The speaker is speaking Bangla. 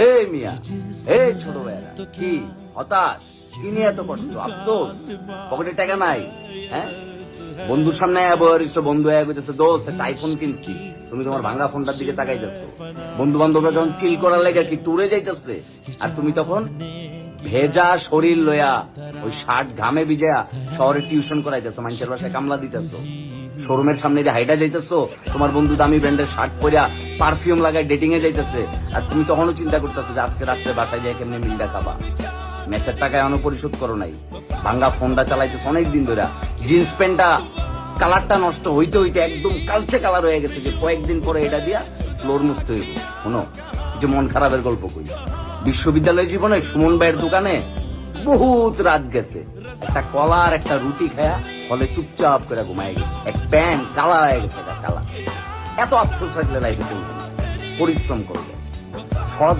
এই মিয়া এই ছোট কি হতাশ? কি নিয়ে এত কষ্ট আফসোস? পকেটে টাকা নাই হ্যাঁ? বন্ধুর সামনে আবার এসে বন্ধু আয়া কইতেছে, দোস্ত, একটা আইফোন কিনছি। তুমি তোমার ভাঙা ফোনটার দিকে তাকাইতেছো। বন্ধু বান্ধবরা যখন চিল করার লেগে কি টুরে যাইতেছে? আর তুমি তখন ভেজা শরীর লয়া ওই শার্ট ঘামে ভিজা শহরে টিউশন করাইতেছো, মানুষের বাসায় কামলা দিতেছো। শোরুমের সামনে দিয়ে হাইটা যাইতেছো, তোমার বন্ধু দামি ব্র্যান্ডের শার্ট পরিয়া পারফিউম লাগায় ডেটিং এ যাইতেছে। আর তুমি তখনও চিন্তা করতেছো যে আজকে রাত্রে বাসায় যাই কেমনি মিলটা খাবা? মেসের টাকা এখনও পরিশোধ করো নাই। ভাঙ্গা ফোনটা চালাইতেছে অনেক দিন ধরে জিন্স প্যান্টটা কালারটা নষ্ট হইতে হইতে একদম কালচে কালার হয়ে গেছে যে কয়েকদিন পরে এটা দিয়া ফ্লোর মুছতে হইব। শোনো যে মন খারাপের গল্প কই। বিশ্ববিদ্যালয় জীবনে সুমন ভাইয়ের দোকানে বহুত রাত গেছে। একটা কলা আর একটা রুটি খায়া ফলে চুপচাপ করে ঘুমায় গেছে। এক প্যান্ট কালা হয়ে গেছে এটা কালা এত আফসোস থাকলে লাইফে পরিশ্রম করবে। সৎ